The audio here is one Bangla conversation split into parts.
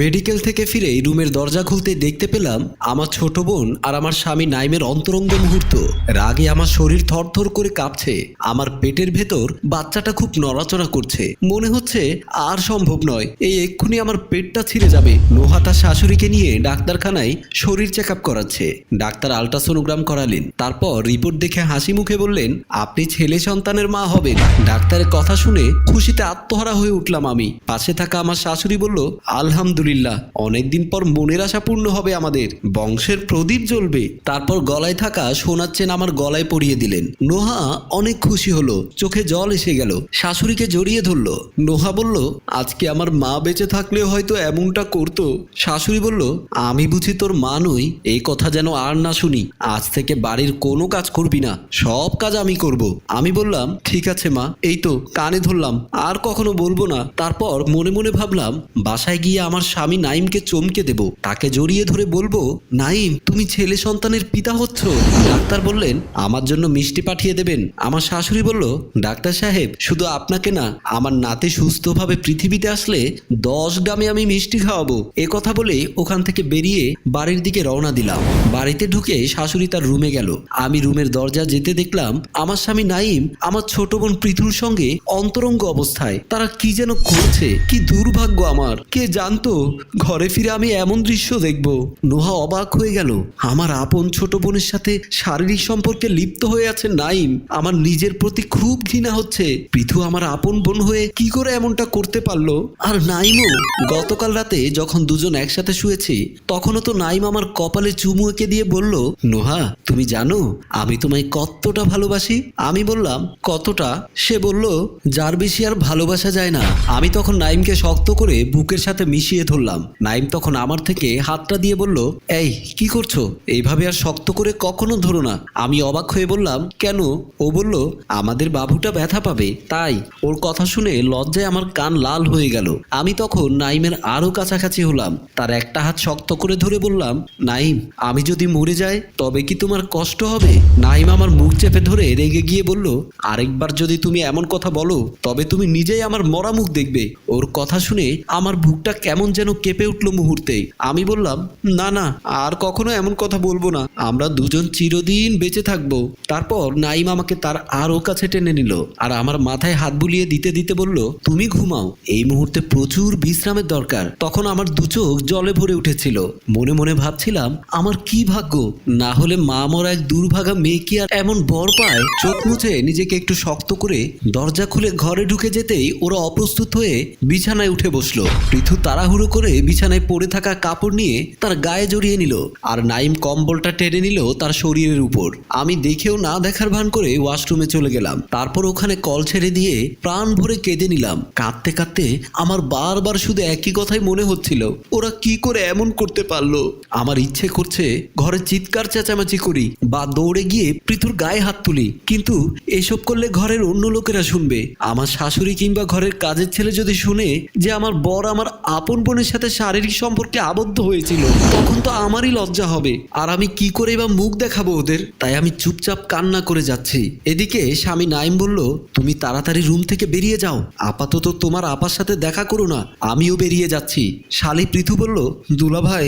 মেডিকেল থেকে ফিরে রুমের দরজা খুলতে দেখতে পেলাম আমার ছোট বোন আর আমার স্বামী নাইমের অন্তরঙ্গ মুহূর্ত। রাগে আমার শরীর থরথর করে কাঁপছে। আমার পেটের ভেতর বাচ্চাটা খুব নড়াচড়া করছে। মনে হচ্ছে আর সম্ভব নয়, এই এক্ষুনি আমার পেটটা ছিঁড়ে যাবে। নোহা তার শাশুড়িকে নিয়ে ডাক্তারখানায় শরীর চেক আপ করাচ্ছে। ডাক্তার আলট্রাসোনোগ্রাম করালেন। তারপর রিপোর্ট দেখে হাসি মুখে বললেন, আপনি ছেলে সন্তানের মা হবেন। ডাক্তারের কথা শুনে খুশিতে আত্মহারা হয়ে উঠলাম আমি। পাশে থাকা আমার শাশুড়ি বলল আলহামদুলিল্লাহ অনেকদিন পর মনের আশা পূর্ণ হবে আমাদের। বংশের প্রদীপ জ্বলবে। তারপর গলায় থাকা সোনার চেন আমার গলায় পরিয়ে দিলেন। নোহা অনেক খুশি হলো। চোখে জল এসে গেল। শাশুড়িকে জড়িয়ে ধরলো। নোহা বলল, আজকে আমার মা বেঁচে থাকলেও হয়তো এমনটা করতো। শাশুড়ি বলল, আমি বুঝি তোর মা নই। এই কথা যেন আর না শুনি। আজ থেকে বাড়ির কোনো কাজ করবি না। সব কাজ আমি করব। আমি বললাম, ঠিক আছে মা। এই তো কানে ধরলাম। আর কখনো বলব না। তারপর মনে মনে ভাবলাম, বাসায় গিয়ে আমার স্বামী নাইমকে চমকে দেব। তাকে জড়িয়ে ধরে বলব নাইম তুমি ছেলে সন্তানের পিতা হচ্ছ। ডাক্তার বললেন, আমার জন্য মিষ্টি পাঠিয়ে দেবেন। আমার শাশুড়ি বলল, ডাক্তার সাহেব, শুধু আপনাকে না, আমার নাতি সুস্থভাবে পৃথিবীতে আসলে দশ গ্রামে আমি মিষ্টি খাওয়াবো। এ কথা বলে ওখান থেকে বেরিয়ে বাড়ির দিকে রওনা দিলাম। বাড়িতে ঢুকে শাশুড়ি তার রুমে গেল। আমি রুমের দরজা যেতে দেখলাম, আমার স্বামী নাইম আমার ছোট বোন পৃথুর সঙ্গে অন্তরঙ্গ অবস্থায়। তারা কি যেন করছে, কি দুর্ভাগ্য আমার। কে জানতো ঘরে ফিরে আমি এমন দৃশ্য দেখব। নোহা অবাক হয়ে গেল। আমার আপন ছোট বোনের সাথে শারীরিক সম্পর্কে লিপ্ত হয়ে আছে নাইম। আমার নিজের প্রতি খুব ঘৃণা হচ্ছে। পৃথু আমার আপন বোন হয়ে কি করে এমনটা করতে পারল? আর নাইমও? গতকাল রাতে যখন দুজন একসাথে শুয়েছি, তখনও তো নাইম আমার কপালে চুমু এঁকে দিয়ে বলল, নোহা, তুমি জানো, আমি তোমায় কতটা ভালোবাসি? আমি বললাম, কতটা? সে বলল, যার বেশি আর ভালোবাসা যায় না। আমি তখন নাইমকে শক্ত করে বুকের সাথে মিশিয়ে ধরলাম। নাইম তখন আমার থেকে হাতটা দিয়ে বলল, এই, কি করছ? এইভাবে আর শক্ত করে কখনো ধরো না। আমি অবাক হয়ে বললাম, কেন? ও বলল, আমাদের বাবুটা ব্যথা পাবে, তাই। ওর কথা শুনে লজ্জায় আমার কান লাল হয়ে গেল। আমি তখন নাইমের আরও কাছাকাছি হলাম। তার একটা হাত শক্ত করে ধরে বললাম, নাইম, আমি যদি মরে যাই, তবে কি তোমার কষ্ট হবে? নাইম আমার মুখ চেপে ধরে রেগে গিয়ে বলল, আরেকবার যদি তুমি এমন কথা বলো, তবে তুমি নিজেই আমার মরা মুখ দেখবে। ওর কথা শুনে আমার বুকটা কেমন যেন কেঁপে উঠল মুহূর্তে। আমি বললাম, না না, আর কখনো এমন কথা বলব না। আমরা দুজন চিরদিন বেঁচে থাকব। তারপর নাইম আমাকে তার আরও কাছে টেনে নিল আর আমার মাথায় হাত বুলিয়ে দিতে দিতে বলল, তুমি ঘুমাও। এই মুহূর্তে প্রচুর বিশ্রামের দরকার। তখন আমার দু চোখ জলে ভরে উঠেছিল। মনে মনে ভাবছিলাম, আমার কি ভাগ্য? না হলে মা মরা এক দুর্ভাগা মেয়ে কি আর এমন বর পায় চোখ মুছে নিজেকে একটু শক্ত করে দরজা খুলে ঘরে ঢুকে যেতেই ওরা অপ্রস্তুত হয়ে বিছানায় উঠে বসল। পৃথু তাড়াহুড়ো করে বিছানায় পড়ে থাকা কাপড় নিয়ে তার গায়ে জড়িয়ে নিল আর নাইম কম্বলটা টেনে নিল তার শরীরের উপর। আমি দেখেও না দেখার ভান করে ওয়াশরুমে চলে গেলাম। তারপর ওখানে কল ছেড়ে দিয়ে প্রাণ ভরে কেঁদে নিলাম। কাঁদতে কাঁদতে আমার বারবার শুধু একই কথাই মনে হচ্ছিল, ওরা কি করে এমন করতে পারল? আমার ইচ্ছে করছে ঘরে চিৎকার চেঁচামেচি করি বা দৌড়ে গিয়ে পৃথুর গায়ে হাত তুলি। কিন্তু এসব করলে ঘরের অন্য লোকেরা শুনবে। আমার শাশুড়ি কিংবা ঘরের কাজের ছেলে যদি শুনে যে আমার বর আমার আপন বোনের সাথে শারীরিক সম্পর্কে আবদ্ধ হয়েছিল, তখন তো আমারই লজ্জা হবে। আর আমি কি করে বা মুখ দেখাবো ওদের? তাই আমি চুপচাপ কান্না করে যাচ্ছি। এদিকে স্বামী নাইম বলল, তুমি তাড়াতাড়ি রুম থেকে বেরিয়ে যাও। আপাতত তোমার আপার সাথে দেখা করো না, আমিও বেরিয়ে যাচ্ছি। শালি পৃথু বলল, দুলা ভাই,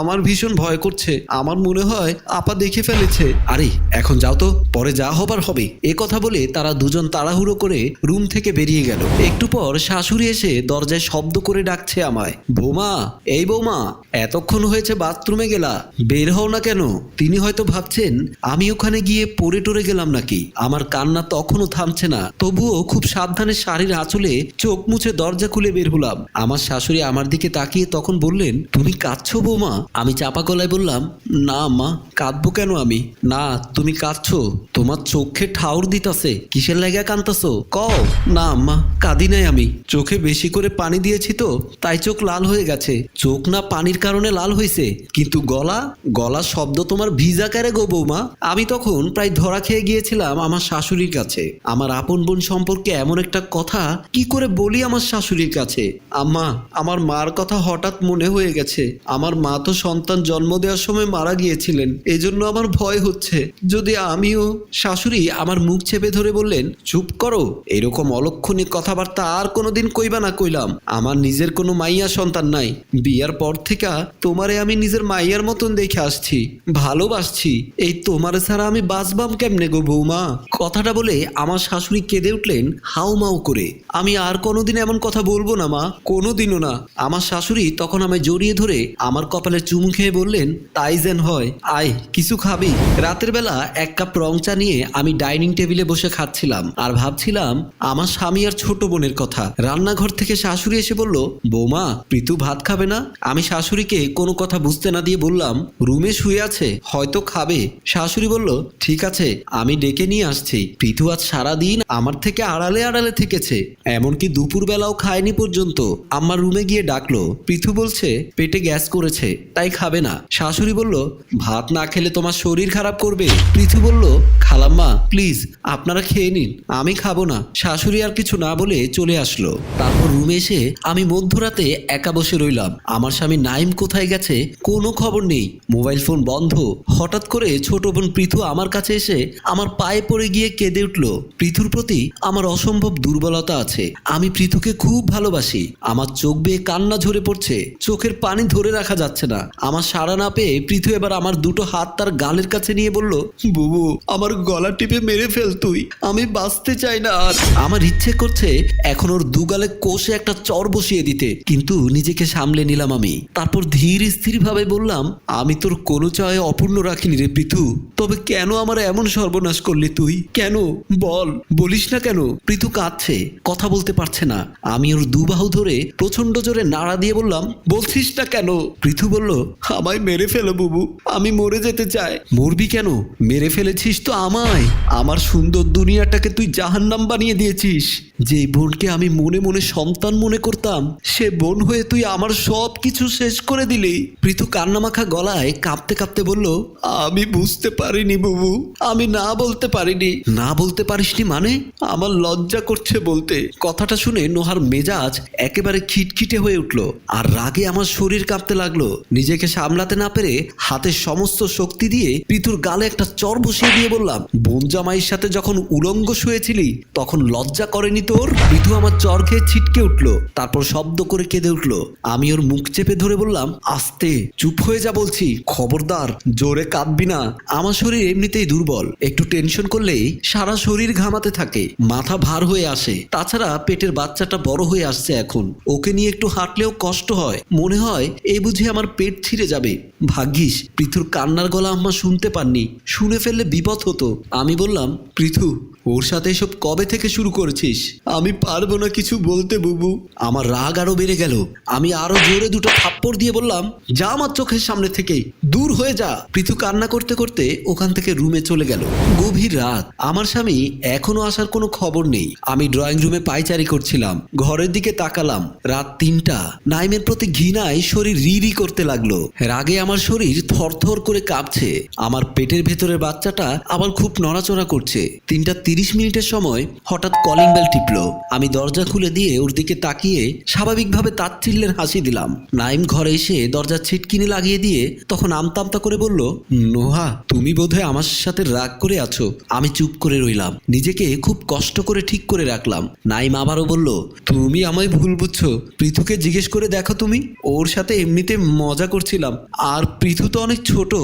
আমার ভীষণ ভয় করছে। আমার মনে হয় আপা দেখে ফেলেছে। আরে, এখন যাও তো পরে যা হবার হবে, এ কথা বলে তারা দুজন তাড়াহুড়ো করে রুম থেকে বেরিয়ে গেল। একটু পর শাশুড়ি এসে দরজায় শব্দ করে ডাকছে আমায়, বৌমা, এই বৌমা, এতক্ষণ হয়েছে বাথরুমে গেলা, বের হও না কেন? তিনি হয়তো ভাবছেন, আমি ওখানে গিয়ে পড়ে টরে গেলাম নাকি। আমার কান্না তখনও থামছে না। তবুও খুব সাবধানে শাড়ির আঁচলে চোখ মুছে দরজা খুলে বের হলাম। আমার শাশুড়ি আমার দিকে তাকিয়ে তখন বললেন, তুমি কাঁদছো বৌমা? আমি চাপা গলায় বললাম, না মা, কাঁদবো কেন আমি? না, তুমি কাঁদছো। তোমার চোখে ঠাউর দিতাছে, কিসের লাগা কান্তাছো? কও। না, আম্মা, কাঁদি নাই আমি। চোখে বেশি করে পানি দিয়েছি তো, তাই চোখ লাল হয়ে গেছে। চোখ না পানির কারণে লাল হয়েছে কিন্তু গলা গলার শব্দ তোমার ভিজা কারে গো বৌমা? আমি তখন প্রায় ধরা খেয়ে গিয়েছিলাম আমার শাশুড়ির কাছে। আমার আপন বোন সম্পর্কে এমন একটা কথা, কি করে বলি আমার শাশুড়ির কাছে? আম্মা, আমার মার কথা হঠাৎ মনে হয়ে গেছে। আমার মা তো সন্তান জন্ম দেওয়ার সময় মারা গিয়েছিলেন, এজন্য আমার ভয় হচ্ছে। যদি আমিও শাশুড়ি আমার মুখ চেপে ধরে বললেন, চুপ করো, এরকম অলক্ষণিক কথাবার্তা আর কোনোদিন কইবা না কইলাম। আমার নিজের কোনো মাইয়া সন্তান নাই। বিয়ার পর থেকে তোমারে আমি নিজের মাইয়ার মতন দেখে আসছি, ভালোবাসছি। এই তোমার ছাড়া আমি বাঁচবাম কেমনে গো বৌমা? কথাটা বলে আমার শাশুড়ি কেঁদে উঠলেন হাউ মাউ করে। আমি আর কোনোদিন এমন কথা বলব না মা, কোনোদিনও না। আমার শাশুড়ি তখন আমায় জড়িয়ে ধরে আমার কপালে চুমু খেয়ে বললেন, তাই যেন হয়। আয়, কিছু খাবি। রাতের বেলা এক কাপ রং চা নিয়ে আমি ডাইনিং টেবিলে বসে খাচ্ছিলাম আর ভাবছিলাম, আমার স্বামী আর ছোট বোনের কথা। রান্নাঘর থেকে শাশুড়ি এসে বলল, বৌমা, প্রীতু ভাত খাবে না? আমি শাশুড়িকে কোনো কথা বুঝতে না দিয়ে বললাম, রুমে শুয়ে আছে, হয়তো খাবে। শাশুড়ি বলল, ঠিক আছে, আমি ডেকে নিয়ে আসছি। প্রীতু আজ সারাদিন আমার থেকে আড়ালে আড়ালে থেকেছে। এমনকি দুপুরবেলাও খায়নি পর্যন্ত। আমার রুমে গিয়ে ডাকলো পৃথু বলছে, পেটে গ্যাস করেছে, তাই খাবে না। শাশুড়ি বলল, ভাত না খেলে তোমার শরীর খারাপ করবে। পৃথু বলল খালাম্মা প্লিজ আপনারা খেয়ে নিন। আমি খাব না। শাশুড়ি আর কিছু না বলে চলে আসলো। তারপর রুমে এসে আমি মধ্যরাতে একা বসে রইলাম। আমার স্বামী নাইম কোথায় গেছে কোনো খবর নেই। মোবাইল ফোন বন্ধ। হঠাৎ করে ছোট বোন পৃথু আমার কাছে এসে আমার পায়ে পড়ে গিয়ে কেঁদে উঠল। পৃথুর প্রতি আমার অসম্ভব দুর্বলতা আছে। আমি পৃথুকে খুব ভালোবাসি। আমার চোখ বেয়ে কান্না ঝরে পড়ছে। চোখের পানি ধরে রাখা যাচ্ছে না। আমার সাড়া না পেয়ে পৃথু এবার আমার দুটো হাত তার গালের কাছে নিয়ে বলল, বুবু আমার গলা টিপে মেরে ফেল তুই। আমি বাঁচতে চাই না আর। আমার ইচ্ছে করছে এখন ওর দুগালে কোষে একটা চর বসিয়ে দিতে। কিন্তু নিজেকে সামলে নিলাম আমি। তারপর ধীর স্থির ভাবে বললাম, আমি তোর কোনো চায় অপূর্ণ রাখিনি রে পৃথু তবে কেন আমার এমন সর্বনাশ করলি তুই? কেন? বল। বলিস না কেন? পৃথু কাঁদছে, কথা বলতে পারছে না। আমি ওর দুবাহু ধরে প্রচণ্ড জোরে নাড়া দিয়ে বললাম, বলছিস না কেন? পৃথু বলল, আমায় মেরে ফেলো বুবু। আমি মরে যেতে চাই। মরবি কেন? মেরে ফেলেছিস তো আমায়। আমার সুন্দর দুনিয়াটাকে তুই জাহান্নাম বানিয়ে দিয়েছিস। যে বোনকে আমি মনে মনে সন্তান মনে করতাম, সে বোন হয়ে তুই আমার সব কিছু শেষ করে দিলি। পৃথু কান্নামাখা গলায় কাঁপতে কাঁপতে বলল, আমি বুঝতে পারিনি বুবু, আমি না বলতে পারিনি। না বলতে পারিসনি মানে? আমার লজ্জা করছে বলতে। কথাটা শুনে নোহার মেজাজ একেবারে খিটখিটে হয়ে উঠল আর রাগে আমার শরীর কাঁপতে লাগল। নিজেকে সামলাতে না পেরে হাতের সমস্ত শক্তি দিয়ে পৃথুর গালে একটা চর বসিয়ে দিয়ে বললাম, বোন জামাইয়ের সাথে যখন উলঙ্গ শুয়েছিলি, তখন লজ্জা করেনি তোর? পৃথু আমার চর খেয়ে ছিটকে উঠল, তারপর শব্দ করে কেঁদে উঠল। আমি ওর মুখ চেপে ধরে বললাম, আস্তে, চুপ হয়ে যা বলছি, খবরদার, জোরে কাঁদবি না। আমার শরীর এমনিতেই দুর্বল, একটু টেনশন করলেই সারা শরীর ঘামাতে থাকে, মাথা ভার হয়ে আসে। তাছাড়া পেটের বাচ্চাটা বড় হয়ে আসছে এখন। ওকে নিয়ে একটু হাঁটলেও কষ্ট হয়। মনে হয় এই বুঝি আমার পেট ছিঁড়ে যাবে। ভাগ্যিস, পৃথুর কান্নার গলা আম্মা শুনতে পাননি। শুনে ফেললে বিপদ হতো আমি বললাম পৃথু। ওর সাথে এসব কবে থেকে শুরু করেছিস? আমি পারব না কিছু বলতে, বুবু। আমার রাগ আরও বেড়ে গেল। আমি আরও জোরে দুটো থাপ্পড় দিয়ে বললাম, যা আমার চোখের সামনে থেকে দূর হয়ে যা। পৃথু কান্না করতে করতে ওখান থেকে রুমে চলে গেল। গভীর রাত। আমার স্বামী এখনও আসার কোনো খবর নেই। আমি ড্রয়িং রুমে পাইচারি করছিলাম। ঘরের দিকে তাকালাম। রাত তিনটা। নাইমের প্রতি ঘৃণায় শরীর রি রি করতে লাগল। রাগে আমার শরীর থরথর করে কাঁপছে। আমার পেটের ভেতরের বাচ্চাটা আবার খুব নড়াচড়া করছে। তিনটা তিরিশ মিনিটের সময় হঠাৎ কলিং বেল টিপলো। আমি দরজা খুলে দিয়ে ওর দিকে তাকিয়ে স্বাভাবিকভাবে তাচ্ছিল্যের হাসি দিলাম। নাইম ঘরে এসে দরজা ছিটকিনি লাগিয়ে দিয়ে তখন আমতামতা করে বলল, নোহা, তুমি বোধহয় আমার সাথে রাগ করে আছো। আমি চুপ করে রইলাম। নিজেকে খুব কষ্ট করে ঠিক করে রাখলাম। নাইম আবারও বলল, তুমি আমায় ভুল বুঝছ। পৃথুকে জিজ্ঞেস করে দেখো তুমি। ওর সাথে এমনিতে মজা করছিলাম। আর পৃথু তো অনেক ছোট।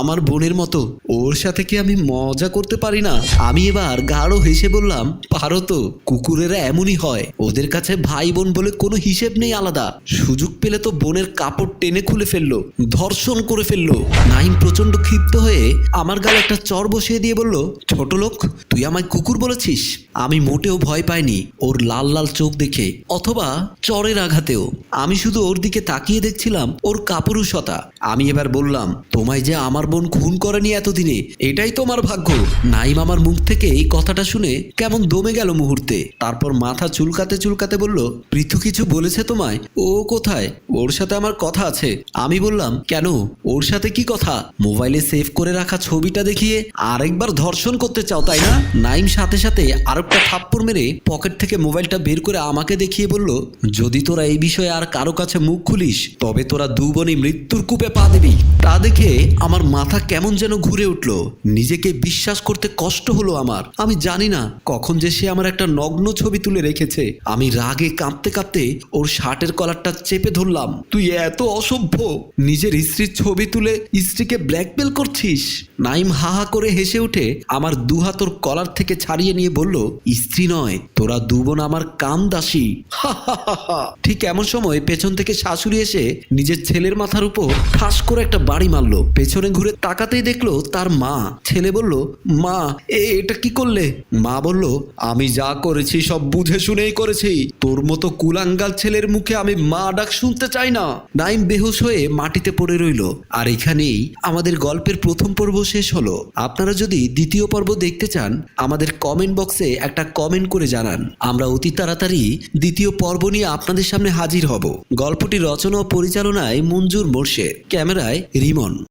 আমার বোনের মতো। ওর সাথে কি আমি মজা করতে পারি না? আমি এবার গাঢ় হেসে বললাম, পারো তো, কুকুরেরা এমনই হয়। ওদের কাছে ভাই বোন বলে কোনো হিসেব নেই আলাদা। সুযোগ পেলে তো বোনের কাপড় টেনে খুলে ফেলল, ধর্ষণ করে ফেলল। নাইম প্রচণ্ড ক্ষিপ্ত হয়ে আমার গালে একটা চর বসিয়ে দিয়ে বলল, ছোট লোক, তুই আমায় কুকুর বলেছিস? আমি মোটেও ভয় পাইনি ওর লাল লাল চোখ দেখে, অথবা চরের আঘাতেও। আমি শুধু ওর দিকে তাকিয়ে দেখছিলাম, ওর কাপুরুষতা। আমি এবার বললাম, তোমায় যে আমার বোন খুন করেনি এতদিনে, এটাই তোমার ভাগ্য। নাইম আমার মুখ থেকে এই কথাটা শুনে কেমন দমে গেল মুহূর্তে। তারপর মাথা চুলকাতে চুলকাতে বলল, পৃথু কিছু বলেছে তোমায়? ও কোথায়? ওর সাথে আমার কথা আছে। আমি বললাম, কেন? ওর সাথে কি কথা? মোবাইলে সেভ করে রাখা ছবিটা দেখিয়ে আরেকবার ধর্ষণ করতে চাও, তাই না? নাইম সাথে সাথে আরেকটা থাপ্পড় মেরে পকেট থেকে মোবাইলটা বের করে আমাকে দেখিয়ে বলল, যদি তোরা এই বিষয়ে আর কারও কাছে মুখ খুলিস, তবে তোরা দু বোনই মৃত্যুর কূপে পা দিবি। তা দেখে আমার মাথা কেমন যেন ঘুরে উঠল। নিজেকে বিশ্বাস করতে কষ্ট হলো আমার। আমি জানি না কখন যে সে আমার একটা নগ্ন ছবি তুলে রেখেছে। আমি রাগে কাঁপতে কাঁপতে ওর শার্টের কলারটা চেপে ধরলাম। তুই এত অসভ্য! নিজের স্ত্রীর ছবি তুলে স্ত্রীকে ব্ল্যাকমেল করছিস? নাইম হা হা করে হেসে উঠে আমার দুহাত ওর কলার থেকে ছাড়িয়ে নিয়ে বলল, স্ত্রী নয়, তোরা দুবোন আমার কাম দাসী। ঠিক এমন সময় পেছন থেকে শাশুড়ি এসে নিজের ছেলের মাথার উপর ঠাস করে একটা বাড়ি মারলো। পেছনে ঘুরে তাকাতেই দেখল তার মা। ছেলে বলল, মা, এ, এটা কি করলে? মা বলল, আমি যা করেছি সব বুঝে শুনেই করেছি। তোর মতো কুলাঙ্গাল ছেলের মুখে আমি মা ডাক শুনতে চাই না। নাইম বেহুশ হয়ে মাটিতে পড়ে রইল। আর এখানেই আমাদের গল্পের প্রথম পর্ব শেষ হলো। আপনারা যদি দ্বিতীয় পর্ব দেখতে চান, আমাদের কমেন্ট বক্সে একটা কমেন্ট করে জানান। আমরা অতি তাড়াতাড়ি দ্বিতীয় পর্ব নিয়ে আপনাদের সামনে হাজির হব। গল্পটি রচনা ও পরিচালনায় মঞ্জুর মোর্শেদ, ক্যামেরায় রিমন।